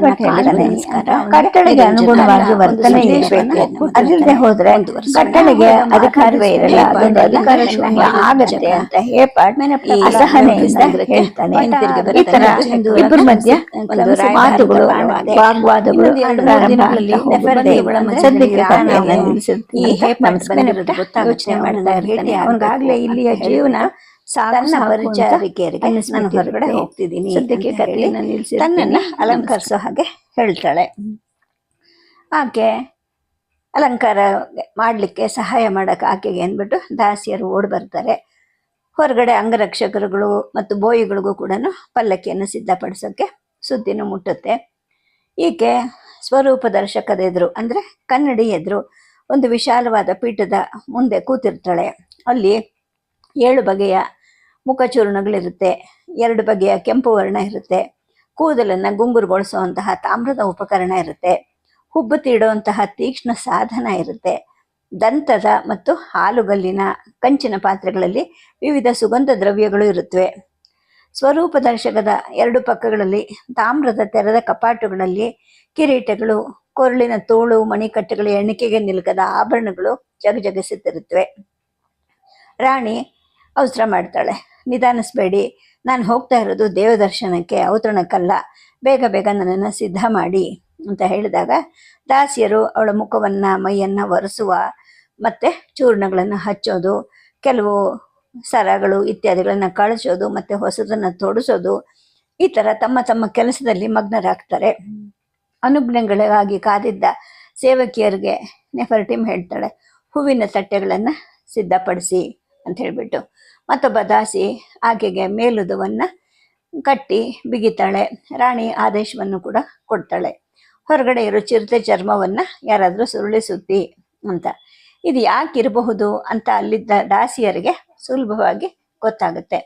ಹೇಳ್ತಾನೆ ಕಟ್ಟಳೆಗೆ ಅನುಗುಣವಾಗಿ ವರ್ತನೆ ಇರಬೇಕು. ಅದಿಲ್ಲದೆ ಹೋದ್ರೆ ಕಟ್ಟಳೆಗೆ ಅಧಿಕಾರವೇ ಇರಲ್ಲ. ಅದೊಂದು ಅಧಿಕಾರ ಶೂನ್ಯ ಆಗತ್ತೆ ಅಂತ ಹೇಪಟ್ ಅಸಹನೆಯಿಂದ ಹೇಳ್ತಾನೆ. ಈ ತರ ಇಬ್ಬರ ಮಧ್ಯ ಮಾತುಗಳು ವಾಗ್ವಾದಗಳು ಸದ್ಯಕ್ಕೆ ನಮಸ್ಕಾರ ಮಾಡ್ತಾ ಇರ್ತಾನೆ. ಅವನಿಗಾಗ್ಲೇ ಇಲ್ಲಿಯ ಜೀವನ ತನ್ನ ಪರಿಚಾರಿಕೆಯರಿಗೆ ನಾನು. ಹೊರಗಡೆ ಹೋಗ್ತಿದ್ದೀನಿ ಸದ್ಯಕ್ಕೆ ನಿಲ್ಲಿಸಿ ತನ್ನನ್ನ ಅಲಂಕರಿಸೋ ಹಾಗೆ ಹೇಳ್ತಾಳೆ. ಆಕೆ ಅಲಂಕಾರ ಮಾಡಲಿಕ್ಕೆ ಸಹಾಯ ಮಾಡಕ್ಕೆ ಆಕೆಗೆ ಅಂದ್ಬಿಟ್ಟು ದಾಸಿಯರು ಓಡಿ ಬರ್ತಾರೆ. ಹೊರಗಡೆ ಅಂಗರಕ್ಷಕರುಗಳು ಮತ್ತು ಬೋಯಿಗಳಿಗೂ ಕೂಡ ಪಲ್ಲಕ್ಕಿಯನ್ನು ಸಿದ್ಧಪಡಿಸೋಕ್ಕೆ ಸುದ್ದಿನೂ ಮುಟ್ಟುತ್ತೆ. ಈಕೆ ಸ್ವರೂಪ ದರ್ಶಕದ ಎದುರು ಅಂದರೆ ಕನ್ನಡಿ ಎದುರು ಒಂದು ವಿಶಾಲವಾದ ಪೀಠದ ಮುಂದೆ ಕೂತಿರ್ತಾಳೆ. ಅಲ್ಲಿ ಏಳು ಬಗೆಯ ಮುಖಚೂರ್ಣಗಳಿರುತ್ತೆ ಎರಡು ಬಗೆಯ ಕೆಂಪು ವರ್ಣ ಇರುತ್ತೆ, ಕೂದಲನ್ನು ಗುಂಗುರುಗೊಳಿಸುವಂತಹ ತಾಮ್ರದ ಉಪಕರಣ ಇರುತ್ತೆ, ಹುಬ್ಬು ತೀಡುವಂತಹ ತೀಕ್ಷ್ಣ ಸಾಧನ ಇರುತ್ತೆ, ದಂತದ ಮತ್ತು ಹಾಲುಗಲ್ಲಿನ ಕಂಚಿನ ಪಾತ್ರೆಗಳಲ್ಲಿ ವಿವಿಧ ಸುಗಂಧ ದ್ರವ್ಯಗಳು ಇರುತ್ತವೆ. ಸ್ವರೂಪ ದರ್ಶಕದ ಎರಡು ಪಕ್ಕಗಳಲ್ಲಿ ತಾಮ್ರದ ತೆರೆದ ಕಪಾಟುಗಳಲ್ಲಿ ಕಿರೀಟಗಳು, ಕೊರಳಿನ ತೋಳು, ಮಣಿಕಟ್ಟೆಗಳ ಎಣಿಕೆಗೆ ನಿಲುಕದ ಆಭರಣಗಳು ಜಗಜಗಿಸುತ್ತಿರುತ್ತವೆ. ರಾಣಿ ಅವಸರ ಮಾಡ್ತಾಳೆ. ನಿಧಾನಿಸ್ಬೇಡಿ. ನಾನು ಹೋಗ್ತಾ ಇರೋದು ದೇವದರ್ಶನಕ್ಕೆ ಔತಣಕ್ಕಲ್ಲ. ಬೇಗ ಬೇಗ ನನ್ನನ್ನು ಸಿದ್ಧ ಮಾಡಿ ಅಂತ ಹೇಳಿದಾಗ ದಾಸಿಯರು ಅವಳ ಮುಖವನ್ನು, ಮೈಯನ್ನು ಒರೆಸುವ ಮತ್ತು ಚೂರ್ಣಗಳನ್ನು ಹಚ್ಚೋದು, ಕೆಲವು ಸರಗಳು ಇತ್ಯಾದಿಗಳನ್ನು ಕಳಿಸೋದು ಮತ್ತು ಹೊಸದನ್ನು ತೊಡಿಸೋದು, ಈ ಥರ ತಮ್ಮ ತಮ್ಮ ಕೆಲಸದಲ್ಲಿ ಮಗ್ನರಾಗ್ತಾರೆ. ಅನುಜ್ಞೆಗಳಿಗಾಗಿ ಕಾದಿದ್ದ ಸೇವಕಿಯರಿಗೆ ನೆಫರ್ಟಿಮ್ ಹೇಳ್ತಾಳೆ, ಹೂವಿನ ತಟ್ಟೆಗಳನ್ನು ಸಿದ್ಧಪಡಿಸಿ ಅಂತ ಹೇಳ್ಬಿಟ್ಟು. ಮತ್ತೊಬ್ಬ ದಾಸಿ ಆಕೆಗೆ ಮೇಲುದವನ್ನು ಕಟ್ಟಿ ಬಿಗಿತಾಳೆ. ರಾಣಿ ಆದೇಶವನ್ನು ಕೂಡ ಕೊಡ್ತಾಳೆ. ಹೊರಗಡೆ ಇರೋ ಚಿರತೆ ಚರ್ಮವನ್ನು ಯಾರಾದರೂ ಸುರುಳಿ ಸುತ್ತಿ ಅಂತ. ಇದು ಯಾಕಿರಬಹುದು ಅಂತ ಅಲ್ಲಿದ್ದ ದಾಸಿಯರಿಗೆ ಸುಲಭವಾಗಿ ಗೊತ್ತಾಗುತ್ತೆ.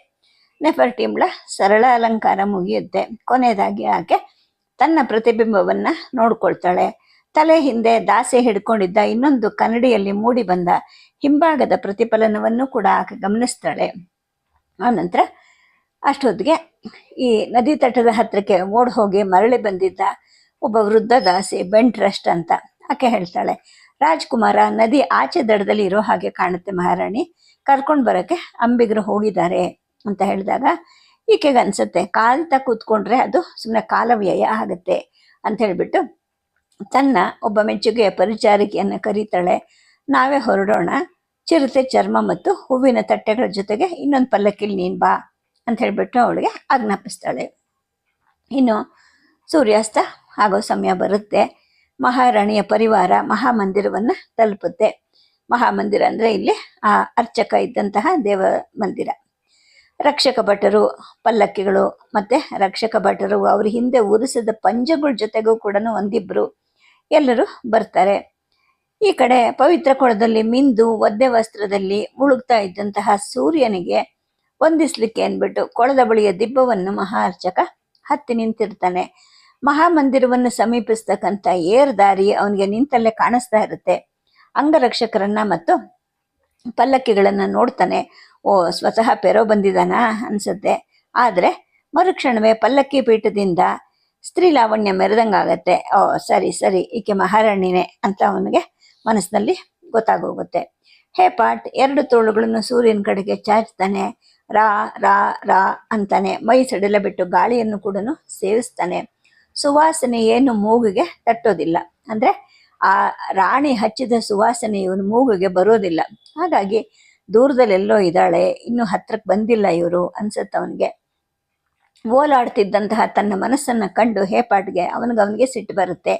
ನೆಫರ್ಟಿಮ್ಳ ಸರಳ ಅಲಂಕಾರ ಮುಗಿಯುತ್ತೆ. ಕೊನೆಯದಾಗಿ ಆಕೆ ತನ್ನ ಪ್ರತಿಬಿಂಬವನ್ನು ನೋಡ್ಕೊಳ್ತಾಳೆ. ತಲೆ ಹಿಂದೆ ದಾಸೆ ಹಿಡ್ಕೊಂಡಿದ್ದ ಇನ್ನೊಂದು ಕನ್ನಡಿಯಲ್ಲಿ ಮೂಡಿ ಬಂದ ಹಿಂಭಾಗದ ಪ್ರತಿಫಲನವನ್ನು ಕೂಡ ಆಕೆ ಗಮನಿಸ್ತಾಳೆ. ಆನಂತರ ಅಷ್ಟೊತ್ತಿಗೆ ಈ ನದಿ ತಟದ ಹತ್ರಕ್ಕೆ ಓಡ್ ಹೋಗಿ ಮರಳಿ ಬಂದಿದ್ದ ಒಬ್ಬ ವೃದ್ಧ ದಾಸಿ ಬೆಂಟ್ರಸ್ಟ್ ಅಂತ ಆಕೆ ಹೇಳ್ತಾಳೆ. ರಾಜ್ಕುಮಾರ, ನದಿ ಆಚೆ ದಡದಲ್ಲಿ ಇರೋ ಹಾಗೆ ಕಾಣುತ್ತೆ ಮಹಾರಾಣಿ. ಕರ್ಕೊಂಡು ಬರೋಕ್ಕೆ ಅಂಬಿಗರು ಹೋಗಿದ್ದಾರೆ ಅಂತ ಹೇಳಿದಾಗ ಈಕೆಗೆ ಅನ್ಸುತ್ತೆ ಕಾಲ್ತ ಕೂತ್ಕೊಂಡ್ರೆ ಅದು ಸುಮ್ಮನೆ ಕಾಲವ್ಯಯ ಆಗುತ್ತೆ ಅಂತ ಹೇಳ್ಬಿಟ್ಟು ತನ್ನ ಒಬ್ಬ ಮೆಚ್ಚುಗೆಯ ಪರಿಚಾರಿಕೆಯನ್ನು ಕರೀತಾಳೆ. ನಾವೇ ಹೊರಡೋಣ. ಚಿರತೆ, ಚರ್ಮ ಮತ್ತು ಹೂವಿನ ತಟ್ಟೆಗಳ ಜೊತೆಗೆ ಇನ್ನೊಂದು ಪಲ್ಲಕ್ಕಿಲಿ ನೀನ್ ಬಾ ಅಂತ ಹೇಳಿಬಿಟ್ಟು ಅವಳಿಗೆ ಆಜ್ಞಾಪಿಸ್ತಾಳೆ. ಇನ್ನು ಸೂರ್ಯಾಸ್ತ ಆಗೋ ಸಮಯ ಬರುತ್ತೆ. ಮಹಾರಾಣಿಯ ಪರಿವಾರ ಮಹಾಮಂದಿರವನ್ನು ತಲುಪುತ್ತೆ. ಮಹಾಮಂದಿರ ಅಂದ್ರೆ ಇಲ್ಲಿ ಆ ಅರ್ಚಕ ಇದ್ದಂತಹ ದೇವ ಮಂದಿರ ರಕ್ಷಕ ಭಟರು, ಪಲ್ಲಕ್ಕಿಗಳು ಮತ್ತೆ ರಕ್ಷಕ ಭಟರು ಅವ್ರ ಹಿಂದೆ ಉರಿಸಿದ ಪಂಜಗಳ ಜೊತೆಗೂ ಕೂಡ ಒಂದಿಬ್ರು ಎಲ್ಲರೂ ಬರ್ತಾರೆ. ಈ ಕಡೆ ಪವಿತ್ರ ಕೊಳದಲ್ಲಿ ಮಿಂದು ಒದ್ದೆ ವಸ್ತ್ರದಲ್ಲಿ ಮುಳುಗ್ತಾ ಇದ್ದಂತಹ ಸೂರ್ಯನಿಗೆ ವಂದಿಸ್ಲಿಕ್ಕೆ ಅಂದ್ಬಿಟ್ಟು ಕೊಳದ ಬಳಿಯ ದಿಬ್ಬವನ್ನು ಮಹಾ ಅರ್ಚಕ ಹತ್ತಿ ನಿಂತಿರ್ತಾನೆ. ಮಹಾಮಂದಿರವನ್ನು ಸಮೀಪಿಸ್ತಕ್ಕಂಥ ಏರ್ ದಾರಿ ಅವನಿಗೆ ನಿಂತಲ್ಲೇ ಕಾಣಿಸ್ತಾ ಇರುತ್ತೆ. ಅಂಗರಕ್ಷಕರನ್ನ ಮತ್ತು ಪಲ್ಲಕ್ಕಿಗಳನ್ನು ನೋಡ್ತಾನೆ. ಓ, ಸ್ವತಃ ಪೆರೋ ಬಂದಿದ್ದಾನಾ ಅನ್ಸುತ್ತೆ. ಆದ್ರೆ ಮರುಕ್ಷಣವೇ ಪಲ್ಲಕ್ಕಿ ಪೀಠದಿಂದ ಸ್ತ್ರೀ ಲಾವಣ್ಯ ಮೆರೆದಂಗಾಗತ್ತೆ. ಓ, ಸರಿ ಸರಿ, ಈಕೆ ಮಹಾರಾಣಿನೇ ಅಂತ ಅವನಿಗೆ ಮನಸ್ಸಿನಲ್ಲಿ ಗೊತ್ತಾಗೋಗುತ್ತೆ. ಹೇ ಪಾಟ್, ಎರಡು ತೋಳುಗಳನ್ನು ಸೂರ್ಯನ ಕಡೆಗೆ ಚಾಚ್ತಾನೆ. ರಾ ರಾ ರಾ ಅಂತಾನೆ. ಮೈ ಸಡಿಲ ಬಿಟ್ಟು ಗಾಳಿಯನ್ನು ಕೂಡ ಸೇವಿಸ್ತಾನೆ. ಸುವಾಸನೆ ಏನು ಮೂಗಿಗೆ ತಟ್ಟೋದಿಲ್ಲ. ಅಂದ್ರೆ ಆ ರಾಣಿ ಹಚ್ಚಿದ ಸುವಾಸನೆ ಇವನು ಮೂಗಿಗೆ ಬರೋದಿಲ್ಲ. ಹಾಗಾಗಿ ದೂರದಲ್ಲೆಲ್ಲೋ ಇದ್ದಾಳೆ. ಇನ್ನು ಹತ್ರಕ್ಕೆ ಬಂದಿಲ್ಲ ಇವರು, ಅನ್ಸತ್ತೆ ಅವನಿಗೆ. ಓಲಾಡ್ತಿದ್ದಂತಹ ತನ್ನ ಮನಸ್ಸನ್ನು ಕಂಡು ಹೇಪಾಟ್ಗೆ ಅವನಿಗೆ ಅವನಿಗೆ ಸಿಟ್ಟು ಬರುತ್ತೆ.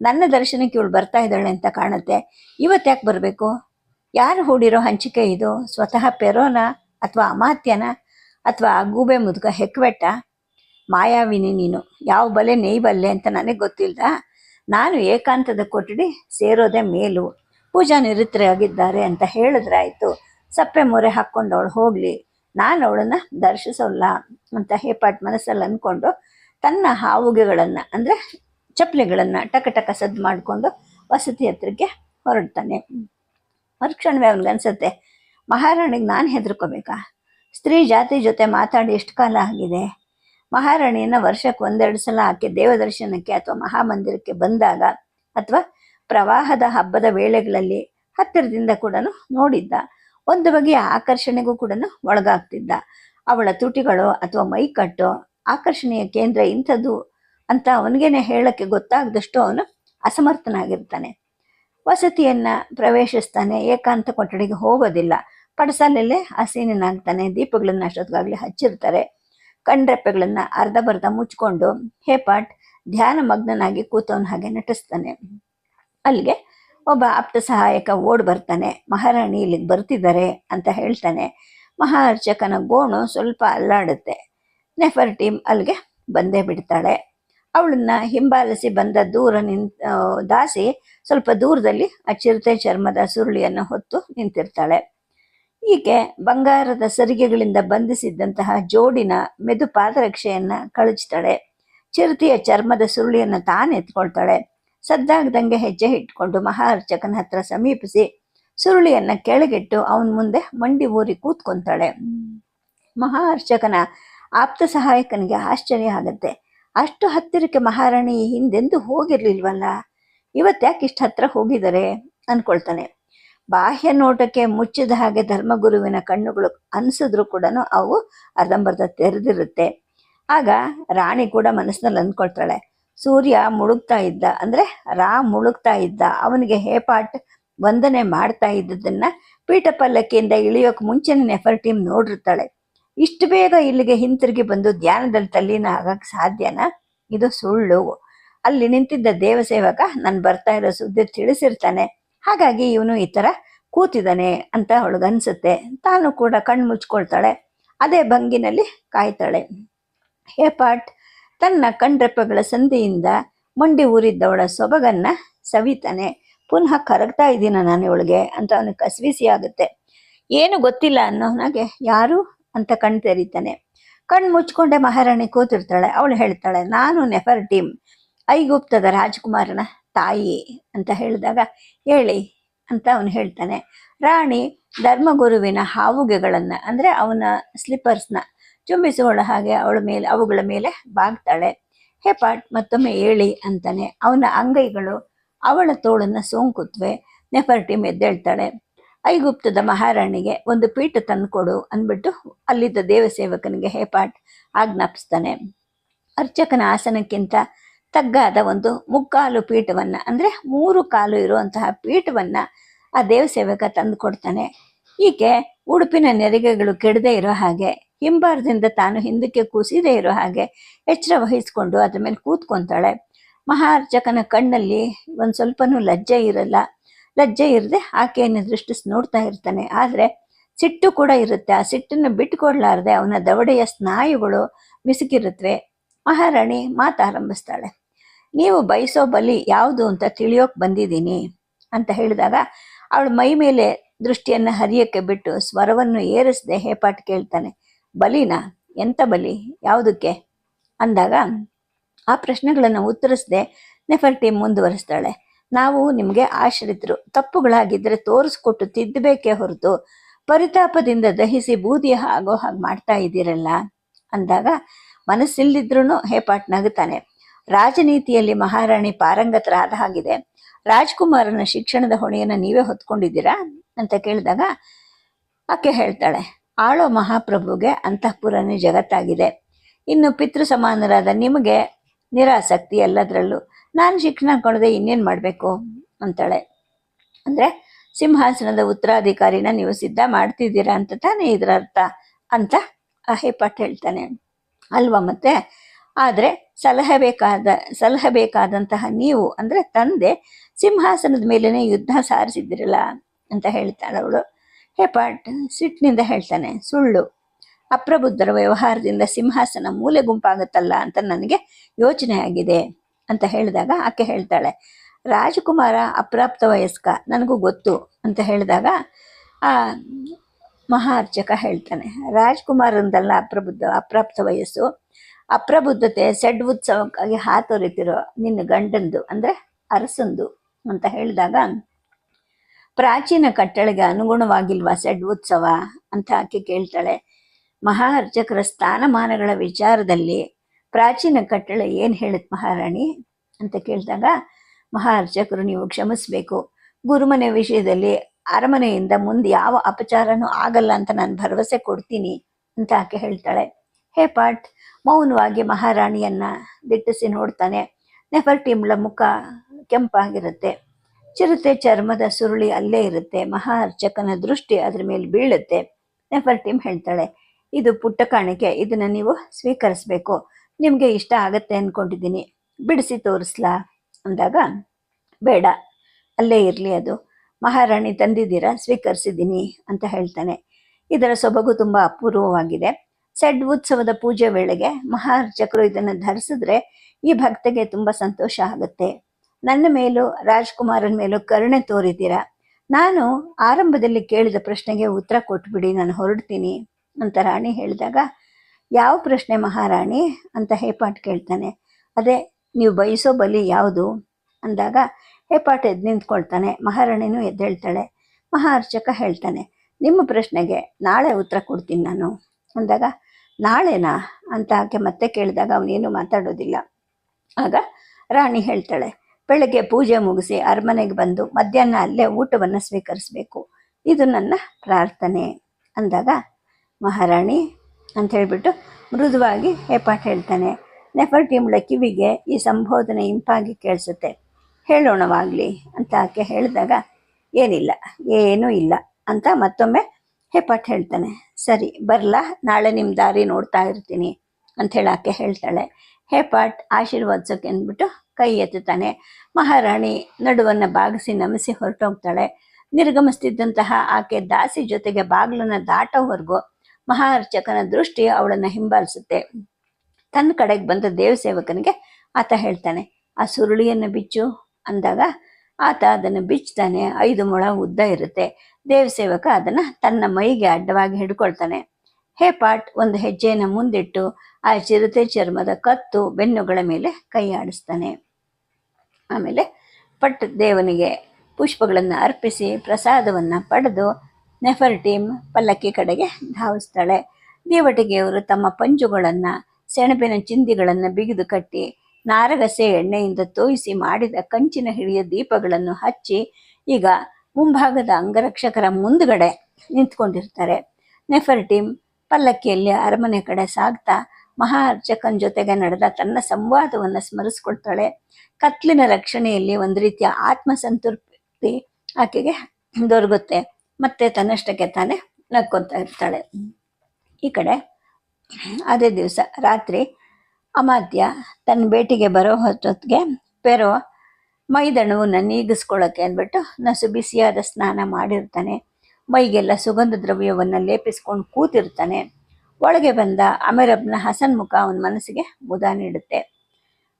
ನನ್ನ ದರ್ಶನಕ್ಕೆ ಇವಳು ಬರ್ತಾ ಇದ್ದಾಳೆ ಅಂತ ಕಾಣುತ್ತೆ. ಇವತ್ತ್ಯಾಕೆ ಬರಬೇಕು? ಯಾರು ಹೂಡಿರೋ ಹಂಚಿಕೆ ಇದು? ಸ್ವತಃ ಪೆರೋನ ಅಥವಾ ಅಮಾತ್ಯನ? ಅಥವಾ ಗೂಬೆ ಮುದುಕ ಹೆಕ್ವೆಟ್ಟ? ಮಾಯಾವಿನಿ ನೀನು. ಯಾವ ಬಲೆ ನೇಯ್ಬಲ್ಲೆ ಅಂತ ನನಗೆ ಗೊತ್ತಿಲ್ಲ ನಾನು ಏಕಾಂತದ ಕೊಠಡಿ ಸೇರೋದೇ ಮೇಲು. ಪೂಜಾ ನಿರತರಾಗಿದ್ದಾರೆ ಅಂತ ಹೇಳಿದ್ರಾಯ್ತು. ಸಪ್ಪೆ ಮೊರೆ ಹಾಕ್ಕೊಂಡು ಹೋಗ್ಲಿ. ನಾನು ಅವಳನ್ನು ದರ್ಶಿಸೋಲ್ಲ ಅಂತ ಹೇಪಾಟ್ ಮನಸ್ಸಲ್ಲಿ ಅಂದ್ಕೊಂಡು ತನ್ನ ಹಾವುಗೆಗಳನ್ನು, ಅಂದ್ರೆ ಚಪ್ಪಲಿಗಳನ್ನು ಟಕ ಟಕ ಸದ್ದು ಮಾಡಿಕೊಂಡು ವಸತಿ ಹತ್ರಕ್ಕೆ ಹೊರಡ್ತಾನೆ. ಮರುಕ್ಷಣವೇ ಅವನಿಗೆ ಅನ್ಸುತ್ತೆ ಮಹಾರಾಣಿಗೆ ನಾನು ಹೆದರ್ಕೋಬೇಕಾ? ಸ್ತ್ರೀ ಜಾತಿ ಜೊತೆ ಮಾತಾಡಿ ಎಷ್ಟು ಕಾಲ ಆಗಿದೆ? ಮಹಾರಾಣಿಯನ್ನ ವರ್ಷಕ್ಕೆ ಒಂದೆರಡು ಸಲ ಆಕೆ ದೇವದರ್ಶನಕ್ಕೆ ಅಥವಾ ಮಹಾಮಂದಿರಕ್ಕೆ ಬಂದಾಗ ಅಥವಾ ಪ್ರವಾಹದ ಹಬ್ಬದ ವೇಳೆಗಳಲ್ಲಿ ಹತ್ತಿರದಿಂದ ಕೂಡ ನೋಡಿದ್ದ. ಒಂದು ಬಗೆಯ ಆಕರ್ಷಣೆಗೂ ಕೂಡ ಒಳಗಾಗ್ತಿದ್ದ. ಅವಳ ತುಟಿಗಳು ಅಥವಾ ಮೈಕಟ್ಟು ಆಕರ್ಷಣೆಯ ಕೇಂದ್ರ ಇಂಥದ್ದು ಅಂತ ಅವನಿಗೇನೆ ಹೇಳಕ್ಕೆ ಗೊತ್ತಾಗದಷ್ಟು ಅವನು ಅಸಮರ್ಥನಾಗಿರ್ತಾನೆ. ವಸತಿಯನ್ನ ಪ್ರವೇಶಿಸ್ತಾನೆ, ಏಕಾಂತ ಕೊಠಡಿಗೆ ಹೋಗೋದಿಲ್ಲ. ಪಡಸಾಲಲ್ಲೇ ಹಸೀನಾಗ್ತಾನೆ ದೀಪಗಳನ್ನ ಅಷ್ಟೊತ್ತಾಗ್ಲಿ ಹಚ್ಚಿರ್ತಾರೆ. ಕಣ್ರೆಪ್ಪೆಗಳನ್ನ ಅರ್ಧ ಬರ್ಧ ಮುಚ್ಕೊಂಡು ಹೇಪಾಟ್ ಧ್ಯಾನ ಮಗ್ನನಾಗಿ ಕೂತವನ ಹಾಗೆ ನಟಿಸ್ತಾನೆ. ಅಲ್ಲಿಗೆ ಒಬ್ಬ ಆಪ್ತ ಸಹಾಯಕ ಓಡ್ ಬರ್ತಾನೆ, ಮಹಾರಾಣಿ ಇಲ್ಲಿಗೆ ಬರ್ತಿದ್ದಾರೆ ಅಂತ ಹೇಳ್ತಾನೆ. ಮಹಾರ್ಚಕನ ಗೋಣು ಸ್ವಲ್ಪ ಅಲ್ಲಾಡುತ್ತೆ. ನೆಫರ್ ಟೀಮ್ ಅಲ್ಲಿಗೆ ಬಂದೇ ಬಿಡ್ತಾಳೆ. ಅವಳನ್ನ ಹಿಂಬಾಲಿಸಿ ಬಂದ ದೂರ ನಿಂತ ದಾಸಿ ಸ್ವಲ್ಪ ದೂರದಲ್ಲಿ ಆ ಚಿರತೆ ಚರ್ಮದ ಸುರುಳಿಯನ್ನು ಹೊತ್ತು ನಿಂತಿರ್ತಾಳೆ. ಈಕೆ ಬಂಗಾರದ ಸರಿಗೆಗಳಿಂದ ಬಂಧಿಸಿದ್ದಂತಹ ಜೋಡಿನ ಮೆದು ಪಾದರಕ್ಷೆಯನ್ನ ಕಳಚ್ತಾಳೆ. ಚಿರತೆಯ ಚರ್ಮದ ಸುರುಳಿಯನ್ನು ತಾನು ಎತ್ಕೊಳ್ತಾಳೆ. ಸದ್ದಾಗದಂಗೆ ಹೆಜ್ಜೆ ಇಟ್ಕೊಂಡು ಮಹಾರ್ಚಕನ ಹತ್ರ ಸಮೀಪಿಸಿ ಸುರುಳಿಯನ್ನ ಕೆಳಗಿಟ್ಟು ಅವನ ಮುಂದೆ ಮಂಡಿ ಊರಿ ಕೂತ್ಕೊಂತಾಳೆ. ಮಹಾರ್ಚಕನ ಆಪ್ತ ಸಹಾಯಕನಿಗೆ ಆಶ್ಚರ್ಯ ಆಗುತ್ತೆ. ಅಷ್ಟು ಹತ್ತಿರಕ್ಕೆ ಮಹಾರಾಣಿ ಹಿಂದೆಂದು ಹೋಗಿರ್ಲಿಲ್ವಲ್ಲ? ಇವತ್ತ್ಯಾಕೆ ಇಷ್ಟು ಹತ್ರ ಹೋಗಿದ್ದಾರೆ? ಅನ್ಕೊಳ್ತಾನೆ. ಬಾಹ್ಯ ನೋಟಕ್ಕೆ ಮುಚ್ಚಿದ ಹಾಗೆ ಧರ್ಮಗುರುವಿನ ಕಣ್ಣುಗಳು ಅನ್ಸಿದ್ರು ಕೂಡ ಅವು ಅರ್ಧಂಬರ್ಧ ತೆರೆದಿರುತ್ತೆ. ಆಗ ರಾಣಿ ಕೂಡ ಮನಸ್ಸಿನಲ್ಲಿ ಅಂದ್ಕೊಳ್ತಾಳೆ ಸೂರ್ಯ ಮುಳುಗ್ತಾ ಇದ್ದ, ಅಂದ್ರೆ ರಾ ಮುಳುಗ್ತಾ ಇದ್ದ, ಅವನಿಗೆ ಹೇಪಾಟ್ ವಂದನೆ ಮಾಡ್ತಾ ಇದ್ದದನ್ನ ಪೀಠ ಪಲ್ಲಕ್ಕಿಯಿಂದ ಇಳಿಯೋಕ್ ಮುಂಚೆನೆ ನೆಫರ್ ಟೀಮ್ ನೋಡಿರ್ತಾಳೆ. ಇಷ್ಟು ಬೇಗ ಇಲ್ಲಿಗೆ ಹಿಂತಿರುಗಿ ಬಂದು ಧ್ಯಾನದಲ್ಲಿ ತಲ್ಲಿನ ಆಗಕ್ ಸಾಧ್ಯನಾ? ಇದು ಸುಳ್ಳು. ಅಲ್ಲಿ ನಿಂತಿದ್ದ ದೇವಸೇವಕ, ನಾನು ಬರ್ತಾ ಇರೋ ಸುದ್ದಿ ತಿಳಿಸಿರ್ತಾನೆ. ಹಾಗಾಗಿ ಇವನು ಈ ತರ ಕೂತಿದ್ದಾನೆ ಅಂತ ಅವಳಿಗನ್ಸುತ್ತೆ. ತಾನು ಕೂಡ ಕಣ್ಣು ಮುಚ್ಕೊಳ್ತಾಳೆ. ಅದೇ ಭಂಗಿನಲ್ಲಿ ಕಾಯ್ತಾಳೆ. ಹೇಪಾಟ್ ತನ್ನ ಕಣ್ರೆಪ್ಪೆಗಳ ಸಂಧಿಯಿಂದ ಮಂಡಿ ಊರಿದ್ದವಳ ಸೊಬಗನ್ನ ಸವಿತಾನೆ. ಪುನಃ ಕರಗ್ತಾ ಇದ್ದೀನ ನಾನು ಇವಳಿಗೆ ಅಂತ ಅವನು ಕಸ್ವಿಸಿ ಆಗುತ್ತೆ. ಏನು ಗೊತ್ತಿಲ್ಲ ಅನ್ನೋನಾಗೆ ಯಾರು ಅಂತ ಕಣ್ ತೆರೀತಾನೆ. ಕಣ್ಣು ಮುಚ್ಕೊಂಡೆ ಮಹಾರಾಣಿ ಕೂತಿರ್ತಾಳೆ. ಅವಳು ಹೇಳ್ತಾಳೆ, ನಾನು ನೆಫರ್ ಟೀಮ್, ಐಗುಪ್ತದ ರಾಜಕುಮಾರನ ತಾಯಿ ಅಂತ ಹೇಳಿದಾಗ, ಹೇಳಿ ಅಂತ ಅವನು ಹೇಳ್ತಾನೆ. ರಾಣಿ ಧರ್ಮಗುರುವಿನ ಹಾವುಗೆಗಳನ್ನು, ಅಂದ್ರೆ ಅವನ ಸ್ಲಿಪ್ಪರ್ಸ್ನ ಚುಂಬಿಸುವಳ ಹಾಗೆ ಅವಳ ಮೇಲೆ, ಅವುಗಳ ಮೇಲೆ ಬಾಗ್ತಾಳೆ. ಹೆಪಾಟ್ ಮತ್ತೊಮ್ಮೆ ಹೇಳಿ ಅಂತಾನೆ. ಅವನ ಅಂಗೈಗಳು ಅವಳ ತೋಳನ್ನ ಸೋಂಕುತ್ವೆ. ನೆಫರ್ಟಿ ಮೆದ್ದೇಳ್ತಾಳೆ. ಐಗುಪ್ತದ ಮಹಾರಾಣಿಗೆ ಒಂದು ಪೀಠ ತಂದುಕೊಡು ಅಂದ್ಬಿಟ್ಟು ಅಲ್ಲಿದ್ದ ದೇವಸೇವಕನಿಗೆ ಹೇಪಾಟ್ ಆಜ್ಞಾಪಿಸ್ತಾನೆ. ಅರ್ಚಕನ ಆಸನಕ್ಕಿಂತ ತಗ್ಗಾದ ಒಂದು ಮುಕ್ಕಾಲು ಪೀಠವನ್ನ, ಅಂದ್ರೆ ಮೂರು ಕಾಲು ಇರುವಂತಹ ಪೀಠವನ್ನ ಆ ದೇವಸೇವಕ ತಂದು ಕೊಡ್ತಾನೆ ಈಕೆ ಉಡುಪಿನ ನೆರಿಗೆಗಳು ಕೆಡದೇ ಇರೋ ಹಾಗೆ ಹಿಂಬಾರದಿಂದ ತಾನು ಹಿಂದಕ್ಕೆ ಕುಸಿದೇ ಇರೋ ಹಾಗೆ ಎಚ್ಚರ ವಹಿಸ್ಕೊಂಡು ಅದ್ರ ಮೇಲೆ ಕೂತ್ಕೊಂತಾಳೆ. ಮಹಾರ್ಚಕನ ಕಣ್ಣಲ್ಲಿ ಒಂದು ಸ್ವಲ್ಪನೂ ಲಜ್ಜೆ ಇರಲ್ಲ. ಲಜ್ಜೆ ಇರದೆ ಆಕೆಯನ್ನು ದೃಷ್ಟಿಸಿ ನೋಡ್ತಾ ಇರ್ತಾನೆ. ಆದ್ರೆ ಸಿಟ್ಟು ಕೂಡ ಇರುತ್ತೆ. ಆ ಸಿಟ್ಟನ್ನು ಬಿಟ್ಟುಕೊಡ್ಲಾರ್ದೆ ಅವನ ದವಡೆಯ ಸ್ನಾಯುಗಳು ಮಿಸುಕಿರುತ್ತವೆ ಮಹಾರಾಣಿ ಮಾತಾರಂಭಿಸ್ತಾಳೆ. ನೀವು ಬಯಸೋ ಬಲಿ ಯಾವುದು ಅಂತ ತಿಳಿಯೋಕ್ ಬಂದಿದ್ದೀನಿ ಅಂತ ಹೇಳಿದಾಗ ಅವಳು ಮೈ ಮೇಲೆ ದೃಷ್ಟಿಯನ್ನ ಹರಿಯಕ್ಕೆ ಬಿಟ್ಟು ಸ್ವರವನ್ನು ಏರಿಸದೆ ಹೇಪಾಟ್ ಕೇಳ್ತಾನೆ. ಬಲಿನ? ಎಂತ ಬಲಿ? ಯಾವುದಕ್ಕೆ? ಅಂದಾಗ ಆ ಪ್ರಶ್ನೆಗಳನ್ನು ಉತ್ತರಿಸದೆ ನೆಫರ್ಟಿ ಮುಂದುವರಿಸ್ತಾಳೆ. ನಾವು ನಿಮಗೆ ಆಶ್ರಿತರು. ತಪ್ಪುಗಳಾಗಿದ್ದರೆ ತೋರಿಸ್ಕೊಟ್ಟು ತಿದ್ದಬೇಕೇ ಹೊರತು ಪರಿತಾಪದಿಂದ ದಹಿಸಿ ಬೂದಿ ಆಗೋ ಹಾಗೆ ಮಾಡ್ತಾ ಇದ್ದೀರಲ್ಲ? ಅಂದಾಗ ಮನಸ್ಸಿಲ್ದಿದ್ರೂ ಹೇಪಾಟ್ ನಗುತ್ತಾನೆ ರಾಜನೀತಿಯಲ್ಲಿ ಮಹಾರಾಣಿ ಪಾರಂಗತರಾದ ಹಾಗಿದೆ. ರಾಜ್ಕುಮಾರನ ಶಿಕ್ಷಣದ ಹೊಣೆಯನ್ನು ನೀವೇ ಹೊತ್ಕೊಂಡಿದ್ದೀರಾ? ಅಂತ ಕೇಳಿದಾಗ ಆಕೆ ಹೇಳ್ತಾಳೆ ಆಳೋ ಮಹಾಪ್ರಭುಗೆ ಅಂತಃಪುರನೇ ಜಗತ್ತಾಗಿದೆ. ಇನ್ನು ಪಿತೃ ಸಮಾನರಾದ ನಿಮಗೆ ನಿರಾಸಕ್ತಿ ಎಲ್ಲದರಲ್ಲೂ ನಾನು ಶಿಕ್ಷಣ ಕೊಡದೆ ಇನ್ನೇನು ಮಾಡಬೇಕು? ಅಂತಾಳೆ. ಅಂದರೆ ಸಿಂಹಾಸನದ ಉತ್ತರಾಧಿಕಾರಿನ ನೀವು ಸಿದ್ಧ ಮಾಡ್ತಿದ್ದೀರಾ ಅಂತ ತಾನೇ ಇದರ ಅರ್ಥ ಅಂತ ಆ ಹೇಪಟ್ ಹೇಳ್ತಾನೆ. ಅಲ್ವಾ ಮತ್ತೆ? ಆದರೆ ಸಲಹಬೇಕಾದ ಸಲಹಬೇಕಾದಂತಹ ನೀವು ಅಂದರೆ ತಂದೆ ಸಿಂಹಾಸನದ ಮೇಲೇನೆ ಯುದ್ಧ ಸಾರಿಸಿದ್ದಿರಲ್ಲ ಅಂತ ಹೇಳ್ತಾಳೆ ಅವಳು. ಹೇಪಾಟ್ ಸಿಟ್ಟಿನಿಂದ ಹೇಳ್ತಾನೆ, ಸುಳ್ಳು. ಅಪ್ರಬುದ್ಧರ ವ್ಯವಹಾರದಿಂದ ಸಿಂಹಾಸನ ಮೂಲೆ ಗುಂಪಾಗುತ್ತಲ್ಲ ಅಂತ ನನಗೆ ಯೋಚನೆ ಆಗಿದೆ ಅಂತ ಹೇಳಿದಾಗ ಆಕೆ ಹೇಳ್ತಾಳೆ, ರಾಜಕುಮಾರ ಅಪ್ರಾಪ್ತ ವಯಸ್ಕ, ನನಗೂ ಗೊತ್ತು ಅಂತ ಹೇಳಿದಾಗ ಆ ಮಹಾ ಅರ್ಚಕ ಹೇಳ್ತಾನೆ ರಾಜ್ಕುಮಾರಂದಲ್ಲ ಅಪ್ರಬುದ್ಧ, ಅಪ್ರಾಪ್ತ ವಯಸ್ಸು. ಅಪ್ರಬುದ್ಧತೆ ಸೆಡ್ ಉತ್ಸವಕ್ಕಾಗಿ ಹಾತೊರಿತಿರೋ ನಿನ್ನ ಗಂಡಂದು, ಅಂದರೆ ಅರಸಂದು ಅಂತ ಹೇಳಿದಾಗ ಪ್ರಾಚೀನ ಕಟ್ಟಳೆಗೆ ಅನುಗುಣವಾಗಿಲ್ವಾ ಸೆಡ್ ಉತ್ಸವ ಅಂತ ಆಕೆ ಕೇಳ್ತಾಳೆ. ಮಹಾ ಅರ್ಚಕರ ಸ್ಥಾನಮಾನಗಳ ವಿಚಾರದಲ್ಲಿ ಪ್ರಾಚೀನ ಕಟ್ಟಳೆ ಏನು ಹೇಳುತ್ತೆ ಮಹಾರಾಣಿ ಅಂತ ಕೇಳಿದಾಗ ಮಹಾರ್ಚಕರು ನೀವು ಕ್ಷಮಿಸಬೇಕು. ಗುರುಮನೆ ವಿಷಯದಲ್ಲಿ ಅರಮನೆಯಿಂದ ಮುಂದೆ ಯಾವ ಅಪಚಾರನೂ ಆಗಲ್ಲ ಅಂತ ನಾನು ಭರವಸೆ ಕೊಡ್ತೀನಿ ಅಂತ ಆಕೆ ಹೇಳ್ತಾಳೆ. ಹೇ ಪಾಟ್, ಮೌನವಾಗಿ ಮಹಾರಾಣಿಯನ್ನ ದಿಟ್ಟಿಸಿ ನೋಡ್ತಾನೆ. ನೆಫರ್ಟಿಮ್ಳ ಮುಖ ಕೆಂಪಾಗಿರುತ್ತೆ. ಚಿರತೆ ಚರ್ಮದ ಸುರುಳಿ ಅಲ್ಲೇ ಇರುತ್ತೆ, ಮಹಾ ಅರ್ಚಕನ ದೃಷ್ಟಿ ಅದ್ರ ಮೇಲೆ ಬೀಳುತ್ತೆ ನೆಫರ್ಟಿಮ್ ಹೇಳ್ತಾಳೆ. ಇದು ಪುಟ್ಟ ಕಾಣಿಕೆ, ಇದನ್ನ ನೀವು ಸ್ವೀಕರಿಸ್ಬೇಕು. ನಿಮಗೆ ಇಷ್ಟ ಆಗತ್ತೆ ಅನ್ಕೊಂಡಿದ್ದೀನಿ. ಬಿಡಿಸಿ ತೋರಿಸ್ಲಾ ಅಂದಾಗ, ಬೇಡ, ಅಲ್ಲೇ ಇರಲಿ ಅದು. ಮಹಾರಾಣಿ ತಂದಿದ್ದೀರಾ, ಸ್ವೀಕರಿಸಿದ್ದೀನಿ ಅಂತ ಹೇಳ್ತಾನೆ. ಇದರ ಸೊಬಗು ತುಂಬ ಅಪೂರ್ವವಾಗಿದೆ. ಸೆಡ್ ಉತ್ಸವದ ಪೂಜೆ ವೇಳೆಗೆ ಮಹಾರ್ಚಕರು ಇದನ್ನು ಧರಿಸಿದ್ರೆ ಈ ಭಕ್ತಿಗೆ ತುಂಬ ಸಂತೋಷ ಆಗುತ್ತೆ. ನನ್ನ ಮೇಲೂ ರಾಜ್ಕುಮಾರನ ಮೇಲೂ ಕರುಣೆ ತೋರಿದ್ದೀರಾ. ನಾನು ಆರಂಭದಲ್ಲಿ ಕೇಳಿದ ಪ್ರಶ್ನೆಗೆ ಉತ್ತರ ಕೊಟ್ಬಿಡಿ, ನಾನು ಹೊರಡ್ತೀನಿ ಅಂತ ರಾಣಿ ಹೇಳಿದಾಗ, ಯಾವ ಪ್ರಶ್ನೆ ಮಹಾರಾಣಿ? ಅಂತ ಹೇಪಾಟ್ ಕೇಳ್ತಾನೆ. ಅದೇ, ನೀವು ಬಯಸೋ ಬಲಿ ಯಾವುದು? ಅಂದಾಗ, ಹೇಪಾಟ್ ಎದ್ದು ನಿಂತ್ಕೊಳ್ತಾನೆ. ಮಹಾರಾಣಿನೂ ಎದ್ದೇಳ್ತಾಳೆ ಮಹಾರ್ಚಕ ಹೇಳ್ತಾನೆ, ನಿಮ್ಮ ಪ್ರಶ್ನೆಗೆ ನಾಳೆ ಉತ್ತರ ಕೊಡ್ತೀನಿ ನಾನು. ಅಂದಾಗ, ನಾಳೆನಾ? ಅಂತ ಆಕೆ ಮತ್ತೆ ಕೇಳಿದಾಗ, ಅವನೇನು ಮಾತಾಡೋದಿಲ್ಲ. ಆಗ ರಾಣಿ ಹೇಳ್ತಾಳೆ ಬೆಳಗ್ಗೆ ಪೂಜೆ ಮುಗಿಸಿ ಅರಮನೆಗೆ ಬಂದು ಮಧ್ಯಾಹ್ನ ಅಲ್ಲೇ ಊಟವನ್ನು ಸ್ವೀಕರಿಸಬೇಕು. ಇದು ನನ್ನ ಪ್ರಾರ್ಥನೆ. ಅಂದಾಗ, ಮಹಾರಾಣಿ, ಅಂತ ಹೇಳಿಬಿಟ್ಟು ಮೃದುವಾಗಿ ಹೇಪಾಟ್ ಹೇಳ್ತಾನೆ ನೆಫರ್ಟಿಮ್ಳ ಕಿವಿಗೆ ಈ ಸಂಬೋಧನೆ ಇಂಪಾಗಿ ಕೇಳಿಸುತ್ತೆ. ಹೇಳೋಣವಾಗಲಿ, ಅಂತ ಆಕೆ ಹೇಳಿದಾಗ, ಏನಿಲ್ಲ, ಏನೂ ಇಲ್ಲ, ಅಂತ ಮತ್ತೊಮ್ಮೆ ಹೇಪಾಟ್ ಹೇಳ್ತಾನೆ, ಸರಿ, ಬರಲಾ, ನಾಳೆ ನಿಮ್ಮ ದಾರಿ ನೋಡ್ತಾ ಇರ್ತೀನಿ ಅಂಥೇಳಿ ಆಕೆ ಹೇಳ್ತಾಳೆ. ಹೇಪಾಟ್ ಆಶೀರ್ವಾದಿಸೋಕೆ ಅಂದ್ಬಿಟ್ಟು ಕೈ ಎತ್ತುತ್ತಾನೆ. ಮಹಾರಾಣಿ ನಡುವನ್ನು ಬಾಗಿಸಿ ನಮಿಸಿ ಹೊರಟೋಗ್ತಾಳೆ. ನಿರ್ಗಮಿಸ್ತಿದ್ದಂತಹ ಆಕೆ ದಾಸಿ ಜೊತೆಗೆ ಬಾಗಿಲನ್ನ ದಾಟೋವರೆಗೂ ಮಹಾರ್ಚಕನ ದೃಷ್ಟಿ ಅವಳನ್ನು ಹಿಂಬಾಲಿಸುತ್ತೆ. ತನ್ನ ಕಡೆಗೆ ಬಂದ ದೇವಸೇವಕನಿಗೆ ಆತ ಹೇಳ್ತಾನೆ, ಆ ಸುರುಳಿಯನ್ನು ಬಿಚ್ಚು ಅಂದಾಗ ಆತ ಅದನ್ನು ಬಿಚ್ಚುತ್ತಾನೆ ಐದು ಮೊಳ ಉದ್ದ ಇರುತ್ತೆ. ದೇವಸೇವಕ ಅದನ್ನು ತನ್ನ ಮೈಗೆ ಅಡ್ಡವಾಗಿ ಹಿಡ್ಕೊಳ್ತಾನೆ. ಹೇ ಪಾಟ್, ಒಂದು ಹೆಜ್ಜೆಯನ್ನು ಮುಂದಿಟ್ಟು ಆ ಚಿರತೆ ಚರ್ಮದ ಕತ್ತು ಬೆನ್ನುಗಳ ಮೇಲೆ ಕೈ ಆಡಿಸ್ತಾನೆ. ಆಮೇಲೆ ಪಟ್ ದೇವನಿಗೆ ಪುಷ್ಪಗಳನ್ನು ಅರ್ಪಿಸಿ ಪ್ರಸಾದವನ್ನು ಪಡೆದು ನೆಫರ್ ಟೀಮ್ ಪಲ್ಲಕ್ಕಿ ಕಡೆಗೆ ಧಾವಿಸ್ತಾಳೆ. ದೇವಟಿಗೆಯವರು ತಮ್ಮ ಪಂಜುಗಳನ್ನು, ಸೆಣಬಿನ ಚಿಂದಿಗಳನ್ನು ಬಿಗಿದು ಕಟ್ಟಿ ನಾರಗಸೆ ಎಣ್ಣೆಯಿಂದ ತೋಯಿಸಿ ಮಾಡಿದ ಕಂಚಿನ ಹಿಡಿಯ ದೀಪಗಳನ್ನು ಹಚ್ಚಿ ಈಗ ಮುಂಭಾಗದ ಅಂಗರಕ್ಷಕರ ಮುಂದುಗಡೆ ನಿಂತ್ಕೊಂಡಿರ್ತಾರೆ. ನೆಫರ್ ಟೀಮ್ ಪಲ್ಲಕ್ಕಿಯಲ್ಲಿ ಅರಮನೆ ಕಡೆ ಸಾಗ್ತಾ ಮಹಾ ಅರ್ಚಕನ ಜೊತೆಗೆ ನಡೆದ ತನ್ನ ಸಂವಾದವನ್ನು ಸ್ಮರಿಸ್ಕೊಳ್ತಾಳೆ. ಕತ್ಲಿನ ರಕ್ಷಣೆಯಲ್ಲಿ ಒಂದು ರೀತಿಯ ಆತ್ಮಸಂತೃಪ್ತಿ ಆಕೆಗೆ ದೊರಕುತ್ತೆ. ಮತ್ತೆ ತನ್ನಷ್ಟಕ್ಕೆ ತಾನೇ ನಕ್ಕೊಂತ ಇರ್ತಾಳೆ. ಈ ಕಡೆ ಅದೇ ದಿವಸ ರಾತ್ರಿ ಅಮಾತ್ಯ ತನ್ನ ಭೇಟಿಗೆ ಬರೋ ಹೊತ್ತೊತ್ತಿಗೆ ಪೆರೋ ಮೈದಣವನ್ನು ನೀಗಿಸ್ಕೊಳ್ಳೋಕೆ ಅಂದ್ಬಿಟ್ಟು ನಸು ಬಿಸಿಯಾದ ಸ್ನಾನ ಮಾಡಿರ್ತಾನೆ. ಮೈಗೆಲ್ಲ ಸುಗಂಧ ದ್ರವ್ಯವನ್ನು ಲೇಪಿಸ್ಕೊಂಡು ಕೂತಿರ್ತಾನೆ. ಒಳಗೆ ಬಂದ ಅಮೆರಬ್ನ ಹಸನ್ ಮುಖ ಅವನ ಮನಸ್ಸಿಗೆ ಮುದ ನೀಡುತ್ತೆ.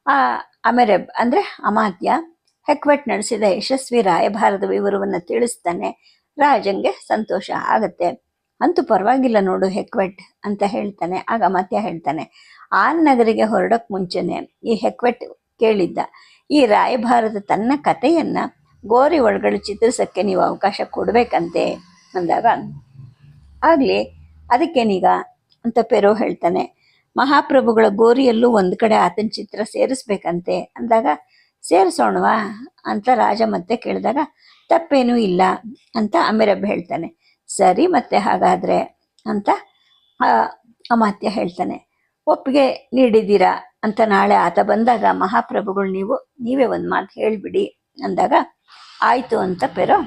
ಆ ಅಮೆರಬ್ ಅಂದರೆ ಅಮಾತ್ಯ, ಹೆಕ್ವೆಟ್ ನಡೆಸಿದ ಯಶಸ್ವಿ ರಾಯಭಾರದ ವಿವರವನ್ನು ತಿಳಿಸ್ತಾನೆ ರಾಜಂಗೆ ಸಂತೋಷ ಆಗತ್ತೆ. ಅಂತೂ ಪರವಾಗಿಲ್ಲ ನೋಡು ಹೆಕ್ವೆಟ್ ಅಂತ ಹೇಳ್ತಾನೆ, ಆಗ ಅಮಾತ್ಯ ಹೇಳ್ತಾನೆ, ಆ ನಗರಿಗೆ ಹೊರಡೋಕೆ ಮುಂಚೆನೆ ಈ ಹೆಕ್ವೆಟ್ ಕೇಳಿದ್ದ, ಈ ರಾಯಭಾರದ ತನ್ನ ಕಥೆಯನ್ನ ಗೋರಿ ಒಳಗಡೆ ಚಿತ್ರಿಸಕ್ಕೆ ನೀವು ಅವಕಾಶ ಕೊಡ್ಬೇಕಂತೆ ಅಂದಾಗ ಆಗ್ಲಿ, ಅದಕ್ಕೇನೀಗ ಅಂತ ಪೆರೋ ಹೇಳ್ತಾನೆ. ಮಹಾಪ್ರಭುಗಳ ಗೋರಿಯಲ್ಲೂ ಒಂದು ಕಡೆ ಆತನ ಚಿತ್ರ ಸೇರಿಸ್ಬೇಕಂತೆ. ಅಂದಾಗ ಸೇರಿಸೋಣವಾ ಅಂತ ರಾಜ ಮತ್ತೆ ಕೇಳಿದಾಗ, ತಪ್ಪೇನೂ ಇಲ್ಲ ಅಂತ ಅಮಿರಬ್ ಹೇಳ್ತಾನೆ. ಸರಿ ಮತ್ತೆ ಹಾಗಾದ್ರೆ ಅಂತ ಅಮಾತ್ಯ ಹೇಳ್ತಾನೆ. ಒಪ್ಪಿಗೆ ನೀಡಿದ್ದೀರಾ ಅಂತ ನಾಳೆ ಆತ ಬಂದಾಗ, ಮಹಾಪ್ರಭುಗಳು ನೀವು, ನೀವೇ ಒಂದು ಮಾತು ಹೇಳಿಬಿಡಿ ಅಂದಾಗ, ಆಯಿತು ಅಂತ ಪೆರೋ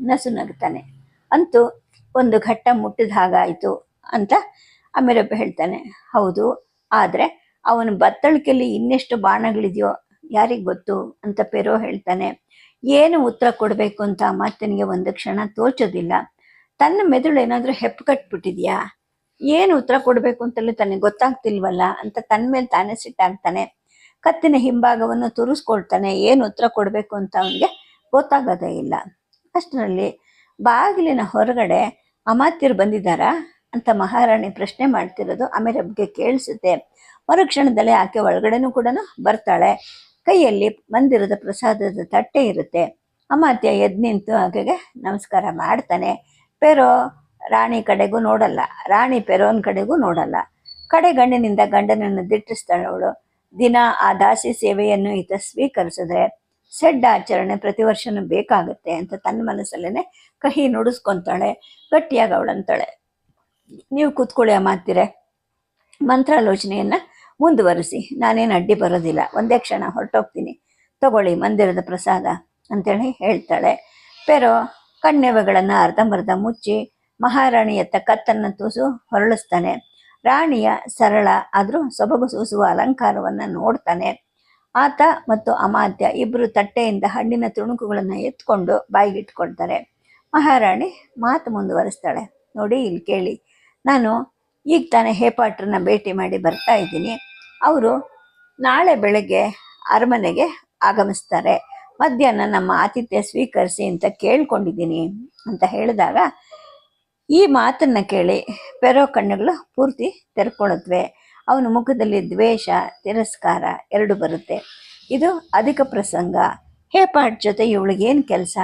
ನಸು ನಗ್ತಾನೆ. ಅಂತೂ ಒಂದು ಘಟ್ಟ ಮುಟ್ಟಿದ ಹಾಗಾಯಿತು. ಅಂತ ಅಮೀರಬ್ಬ ಹೇಳ್ತಾನೆ. ಹೌದು, ಆದರೆ ಅವನ ಬತ್ತಳಿಕೆಯಲ್ಲಿ ಇನ್ನೆಷ್ಟು ಬಾಣಗಳಿದೆಯೋ ಯಾರಿಗೆ ಗೊತ್ತು ಅಂತ ಪೆರೋ ಹೇಳ್ತಾನೆ. ಏನು ಉತ್ತರ ಕೊಡಬೇಕು ಅಂತ ಅಮಾತ್ಯನಿಗೆ ಒಂದು ಕ್ಷಣ ತೋಚೋದಿಲ್ಲ. ತನ್ನ ಮೆದುಳು ಏನಾದರೂ ಹೆಪ್ಪು ಕಟ್ಬಿಟ್ಟಿದ್ಯಾ? ಏನು ಉತ್ತರ ಕೊಡಬೇಕು ಅಂತಲೇ ತನಗೆ ಗೊತ್ತಾಗ್ತಿಲ್ವಲ್ಲ ಅಂತ ತನ್ನ ಮೇಲೆ ತಾನೇ ಸಿಟ್ಟಾಗ್ತಾನೆ ಕತ್ತಿನ ಹಿಂಭಾಗವನ್ನು ತುರಿಸ್ಕೊಳ್ತಾನೆ. ಏನು ಉತ್ತರ ಕೊಡಬೇಕು ಅಂತ ಅವನಿಗೆ ಗೊತ್ತಾಗೋದೇ ಇಲ್ಲ. ಅಷ್ಟರಲ್ಲಿ ಬಾಗಿಲಿನ ಹೊರಗಡೆ ಅಮಾತ್ಯರು ಬಂದಿದ್ದಾರಾ? ಅಂತ ಮಹಾರಾಣಿ ಪ್ರಶ್ನೆ ಮಾಡ್ತಿರೋದು ಅಮೆರಬ್ಗೆ ಕೇಳಿಸುತ್ತೆ. ಮರುಕ್ಷಣದಲ್ಲೇ ಆಕೆ ಒಳಗಡೆನೂ ಕೂಡ ಬರ್ತಾಳೆ. ಕೈಯಲ್ಲಿ ಮಂದಿರದ ಪ್ರಸಾದದ ತಟ್ಟೆ ಇರುತ್ತೆ. ಅಮಾತ್ಯ ಎದ್ ನಿಂತು ಆಕೆಗೆ ನಮಸ್ಕಾರ ಮಾಡ್ತಾನೆ. ಪೆರೋ ರಾಣಿ ಕಡೆಗೂ ನೋಡಲ್ಲ. ರಾಣಿ ಪೆರೋನ್ ಕಡೆಗೂ ನೋಡಲ್ಲ. ಕಡೆ ಗಣ್ಣಿನಿಂದ ಗಂಡನನ್ನು ದಿಟ್ಟಿಸ್ತಾಳೆ ಅವಳು. ದಿನ ಆ ದಾಸಿ ಸೇವೆಯನ್ನು ಈತ ಸ್ವೀಕರಿಸಿದ್ರೆ ಸೆಡ್ ಆಚರಣೆ ಪ್ರತಿ ವರ್ಷನೂ ಬೇಕಾಗುತ್ತೆ ಅಂತ ತನ್ನ ಮನಸ್ಸಲ್ಲೇನೆ ಕಹಿ ನುಡಿಸ್ಕೊಂತಾಳೆ. ಗಟ್ಟಿಯಾಗಿ ಅವಳಂತಾಳೆ. ನೀವು ಕೂತ್ಕೊಳ್ಳಿ ಮಾತಿರೆ ಮಂತ್ರಾಲೋಚನೆಯನ್ನು ಮುಂದುವರಿಸಿ. ನಾನೇನು ಅಡ್ಡಿ ಬರೋದಿಲ್ಲ. ಒಂದೇ ಕ್ಷಣ ಹೊರಟೋಗ್ತೀನಿ. ತಗೊಳ್ಳಿ ಮಂದಿರದ ಪ್ರಸಾದ ಅಂತೇಳಿ ಹೇಳ್ತಾಳೆ. pero ಕಣ್ಣೆವೆಗಳನ್ನು ಅರ್ಧಂಬರ್ಧ ಮುಚ್ಚಿ ಮಹಾರಾಣಿಯತ್ತ ಕತ್ತನ್ನು ತೂಸು ಹೊರಳಿಸ್ತಾನೆ. ರಾಣಿಯ ಸರಳ ಆದರೂ ಸೊಬಗು ಸೂಸುವ ಅಲಂಕಾರವನ್ನು ನೋಡ್ತಾನೆ. ಆತ ಮತ್ತು ಅಮಾತ್ಯ ಇಬ್ಬರು ತಟ್ಟೆಯಿಂದ ಹಣ್ಣಿನ ತುಣುಕುಗಳನ್ನು ಎತ್ಕೊಂಡು ಬಾಯಿಗಿಟ್ಕೊಳ್ತಾರೆ ಮಹಾರಾಣಿ ಮಾತು ಮುಂದುವರಿಸ್ತಾಳೆ. ನೋಡಿ ಇಲ್ಲಿ ಕೇಳಿ. ನಾನು ಈಗ ತಾನೇ ಹೇಪಾಟ್ರನ್ನ ಭೇಟಿ ಮಾಡಿ ಬರ್ತಾ ಇದ್ದೀನಿ. ಅವರು ನಾಳೆ ಬೆಳಗ್ಗೆ ಅರಮನೆಗೆ ಆಗಮಿಸ್ತಾರೆ. ಮಧ್ಯಾಹ್ನ ನಮ್ಮ ಆತಿಥ್ಯ ಸ್ವೀಕರಿಸಿ ಅಂತ ಕೇಳ್ಕೊಂಡಿದ್ದೀನಿ ಅಂತ ಹೇಳಿದಾಗ ಈ ಮಾತನ್ನು ಕೇಳಿ ಪೆರೋ ಕಣ್ಣುಗಳು ಪೂರ್ತಿ ತೆರ್ಕೊಳತ್ವೆ ಅವನ ಮುಖದಲ್ಲಿ ದ್ವೇಷ, ತಿರಸ್ಕಾರ ಎರಡು ಬರುತ್ತೆ. ಇದು ಅಧಿಕ ಪ್ರಸಂಗ. ಹೇಪಾಟ್ ಜೊತೆ ಇವಳಿಗೇನು ಕೆಲಸ?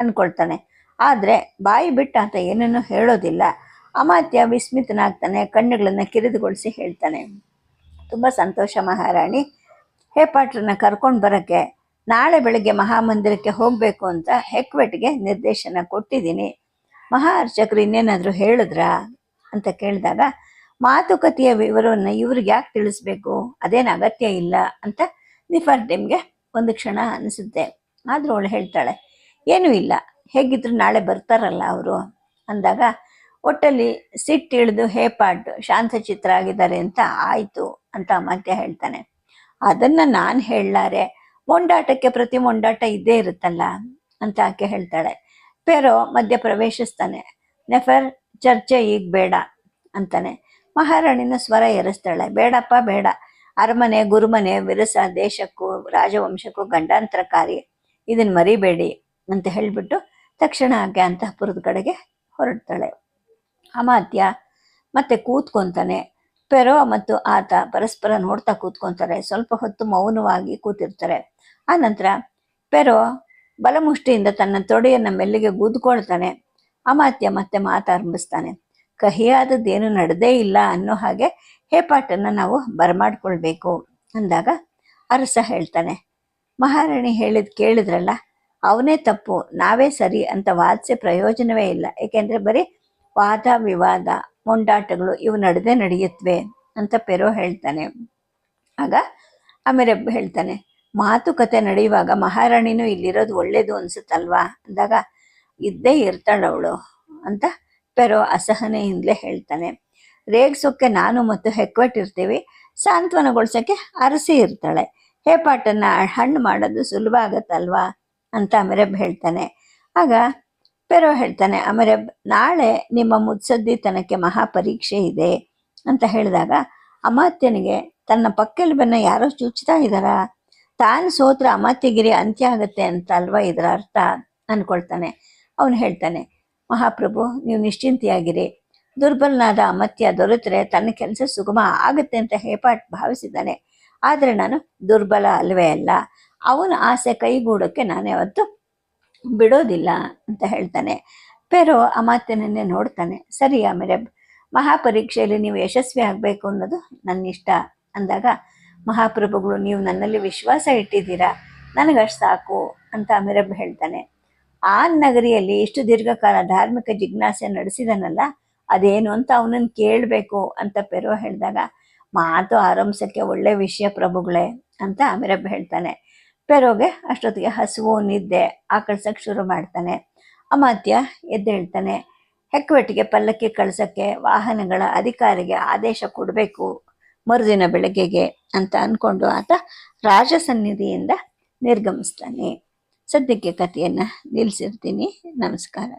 ಅಂದ್ಕೊಳ್ತಾನೆ ಆದರೆ ಬಾಯಿ ಬಿಟ್ಟ ಅಂತ ಏನನ್ನೂ ಹೇಳೋದಿಲ್ಲ. ಅಮಾತ್ಯ ವಿಸ್ಮಿತನಾಗ್ತಾನೆ, ಕಣ್ಣುಗಳನ್ನು ಕಿರಿದುಗೊಳಿಸಿ ಹೇಳ್ತಾನೆ. ತುಂಬ ಸಂತೋಷ ಮಹಾರಾಣಿ. ಹೇ ಪಾಟ್ರನ್ನ ಕರ್ಕೊಂಡು ಬರೋಕ್ಕೆ, ನಾಳೆ ಬೆಳಗ್ಗೆ ಮಹಾಮಂದಿರಕ್ಕೆ ಹೋಗಬೇಕು ಅಂತ ಹೆಕ್ವೆಟ್ಗೆ ನಿರ್ದೇಶನ ಕೊಟ್ಟಿದ್ದೀನಿ. ಮಹಾ ಅರ್ಚಕರು ಇನ್ನೇನಾದರೂ ಹೇಳಿದ್ರಾ ಅಂತ ಕೇಳಿದಾಗ, ಮಾತುಕತೆಯ ವಿವರವನ್ನು ಇವ್ರಿಗೆ ಯಾಕೆ ತಿಳಿಸ್ಬೇಕು? ಅದೇನು ಅಗತ್ಯ ಇಲ್ಲ ಅಂತ ನಿಫರ್ ಟೈಮ್ಗೆ ಒಂದು ಕ್ಷಣ ಅನಿಸುತ್ತೆ. ಆದರೂ ಅವಳು ಹೇಳ್ತಾಳೆ, ಏನೂ ಇಲ್ಲ, ಹೇಗಿದ್ರು ನಾಳೆ ಬರ್ತಾರಲ್ಲ ಅವರು ಅಂದಾಗ ಒಟ್ಟಲ್ಲಿ ಸಿಟ್ಟು ಇಳಿದು ಶಾಂತ ಶಾಂತಚಿತ್ರ ಆಗಿದ್ದಾರೆ ಅಂತ ಆಯಿತು ಅಂತ ಮತ್ತೆ ಹೇಳ್ತಾನೆ. ಅದನ್ನ ನಾನು ಹೇಳಲಾರೆ, ಮೊಂಡಾಟಕ್ಕೆ ಪ್ರತಿ ಮೊಂಡಾಟ ಇದ್ದೇ ಇರುತ್ತಲ್ಲ ಅಂತ ಆಕೆ ಹೇಳ್ತಾಳೆ. ಪೇರೋ ಮಧ್ಯ ಪ್ರವೇಶಿಸ್ತಾನೆ. ನೆಫರ್, ಚರ್ಚೆ ಈಗ ಬೇಡ ಅಂತಾನೆ. ಮಹಾರಾಣಿನ ಸ್ವರ ಏರಿಸ್ತಾಳೆ ಬೇಡಪ್ಪ, ಬೇಡ. ಅರಮನೆ, ಗುರುಮನೆ, ವಿರಸ, ದೇಶಕ್ಕೂ, ರಾಜವಂಶಕ್ಕೂ ಗಂಡಾಂತರಕಾರಿ. ಇದನ್ನ ಮರಿಬೇಡಿ ಅಂತ ಹೇಳಿಬಿಟ್ಟು ತಕ್ಷಣ ಆಕೆ ಅಂತಃಪುರದ ಕಡೆಗೆ ಹೊರಡ್ತಾಳೆ. ಅಮಾತ್ಯ ಮತ್ತೆ ಕೂತ್ಕೊಂತಾನೆ. ಪೆರೋ ಮತ್ತು ಆತ ಪರಸ್ಪರ ನೋಡ್ತಾ ಕೂತ್ಕೊಂತಾರೆ. ಸ್ವಲ್ಪ ಹೊತ್ತು ಮೌನವಾಗಿ ಕೂತಿರ್ತಾರೆ. ಆ ನಂತರ ಪೆರೋ ಬಲಮುಷ್ಟಿಯಿಂದ ತನ್ನ ತೊಡೆಯನ್ನ ಮೆಲ್ಲಿಗೆ ಗುದ್ಕೊಳ್ತಾನೆ. ಅಮಾತ್ಯ ಮತ್ತೆ ಮಾತಾರಂಭಿಸ್ತಾನೆ ಕಹಿಯಾದದ್ದೇನು ನಡೆದೇ ಇಲ್ಲ ಅನ್ನೋ ಹಾಗೆ ಹೇಪಾಟನ್ನ ನಾವು ಬರಮಾಡ್ಕೊಳ್ಬೇಕು ಅಂದಾಗ ಅರಸ ಹೇಳ್ತಾನೆ. ಮಹಾರಾಣಿ ಹೇಳಿದ್ ಕೇಳಿದ್ರಲ್ಲ, ಅವನೇ ತಪ್ಪು, ನಾವೇ ಸರಿ ಅಂತ ವಾದಿಸೆ ಪ್ರಯೋಜನವೇ ಇಲ್ಲ. ಏಕೆಂದ್ರೆ ಬರೀ ವಾದ ವಿವಾದ ಮುಂಡಾಟಗಳು ಇವು ನಡೆದೇ ನಡೆಯುತ್ತವೆ ಅಂತ ಪೆರೋ ಹೇಳ್ತಾನೆ. ಆಗ ಆಮೇಲೆ ಹೇಳ್ತಾನೆ, ಮಾತುಕತೆ ನಡೆಯುವಾಗ ಮಹಾರಾಣಿನೂ ಇಲ್ಲಿರೋದು ಒಳ್ಳೇದು ಅನ್ಸುತ್ತಲ್ವಾ? ಅಂದಾಗ, ಇದ್ದೇ ಇರ್ತಾಳವಳು ಅಂತ ಪೆರೋ ಅಸಹನೆಯಿಂದಲೇ ಹೇಳ್ತಾನೆ. ರೇಗ್ಸೋಕ್ಕೆ ನಾನು ಮತ್ತು ಹೆಕ್ವೆಟ್ ಇರ್ತೀವಿ, ಸಾಂತ್ವನಗೊಳ್ಸೋಕ್ಕೆ ಅರಸಿ ಇರ್ತಾಳೆ. ಹೇಪಾಟನ್ನ ಹಣ್ಣು ಮಾಡೋದು ಸುಲಭ ಆಗತ್ತಲ್ವಾ? ಅಂತ ಅಮಿರಬ್ ಹೇಳ್ತಾನೆ. ಆಗ ಪೆರೋ ಹೇಳ್ತಾನೆ ಆಮೇಲೆ ನಾಳೆ ನಿಮ್ಮ ಮುತ್ಸದ್ದಿತನಕ್ಕೆ ಮಹಾಪರೀಕ್ಷೆ ಇದೆ. ಅಂತ ಹೇಳಿದಾಗ, ಅಮಾತ್ಯನಿಗೆ, ತನ್ನ ಪಕ್ಕೆಲುಬನ್ನ ಯಾರೋ ಚುಚ್ತಾ ಇದ್ದಾರಾ? ತಾನು ಸೋತ್ರ ಅಮಾತ್ಯಗಿರಿ ಅಂತ್ಯ ಆಗುತ್ತೆ ಅಂತ ಅಲ್ವಾ ಇದರ ಅರ್ಥ? ಅಂದ್ಕೊಳ್ತಾನೆ ಅವನು ಹೇಳ್ತಾನೆ, ಮಹಾಪ್ರಭು, ನೀವು ನಿಶ್ಚಿಂತೆಯಾಗಿರಿ. ದುರ್ಬಲನಾದ ಅಮತ್ಯ ದೊರೆತರೆ ತನ್ನ ಕೆಲಸ ಸುಗಮ ಆಗುತ್ತೆ ಅಂತ ಹೇಪಾಟ್ ಭಾವಿಸಿದ್ದಾನೆ. ಆದರೆ ನಾನು ದುರ್ಬಲ ಅಲ್ವೇ ಅಲ್ಲ. ಅವನ ಆಸೆ ಕೈಗೂಡೋಕ್ಕೆ ನಾನೇ ಯಾವತ್ತು ಬಿಡೋದಿಲ್ಲ ಅಂತ ಹೇಳ್ತಾನೆ. ಪೆರೋ ಅಮಾತ್ಯನನ್ನೇ ನೋಡ್ತಾನೆ. ಸರಿ ಆಮೇಲೆ ಮಹಾಪರೀಕ್ಷೆಯಲ್ಲಿ ನೀವು ಯಶಸ್ವಿ ಆಗಬೇಕು ಅನ್ನೋದು ನನ್ನ ಇಷ್ಟ ಅಂದಾಗ, ಮಹಾಪ್ರಭುಗಳು ನೀವು ನನ್ನಲ್ಲಿ ವಿಶ್ವಾಸ ಇಟ್ಟಿದ್ದೀರಾ? ನನಗಷ್ಟು ಸಾಕು ಅಂತ ಅಮಿರಬ್ ಹೇಳ್ತಾನೆ. ಆ ನಗರಿಯಲ್ಲಿ ಇಷ್ಟು ದೀರ್ಘಕಾಲ ಧಾರ್ಮಿಕ ಜಿಜ್ಞಾಸೆ ನಡೆಸಿದನಲ್ಲ, ಅದೇನು ಅಂತ ಅವನನ್ನು ಕೇಳಬೇಕು ಅಂತ ಪೆರೋ ಹೇಳಿದಾಗ, ಮಾತು ಆರಂಭಿಸೋಕ್ಕೆ ಒಳ್ಳೆ ವಿಷಯ ಪ್ರಭುಗಳೇ ಅಂತ ಅಮಿರಬ್ ಹೇಳ್ತಾನೆ. ಪೆರೋಗೆ ಅಷ್ಟೊತ್ತಿಗೆ ಹಸುವು ನಿದ್ದೆ ಆಕಳ್ಸಕ್ಕೆ ಶುರು ಮಾಡ್ತಾನೆ. ಅಮಾತ್ಯ ಎದ್ದೇಳ್ತಾನೆ. ಹೆಕ್ವೆಟ್ಟಿಗೆ ಪಲ್ಲಕ್ಕಿ ಕಳ್ಸಕ್ಕೆ ವಾಹನಗಳ ಅಧಿಕಾರಿಗೆ ಆದೇಶ ಕೊಡಬೇಕು ಮರುದಿನ ಬೆಳಗ್ಗೆಗೆ ಅಂತ ಅಂದ್ಕೊಂಡು ಆತ ರಾಜಸನ್ನಿಧಿಯಿಂದ ನಿರ್ಗಮಿಸ್ತಾನೆ. ಸದ್ಯಕ್ಕೆ ಕಥೆಯನ್ನು ನಿಲ್ಲಿಸಿರ್ತೀನಿ ನಮಸ್ಕಾರ.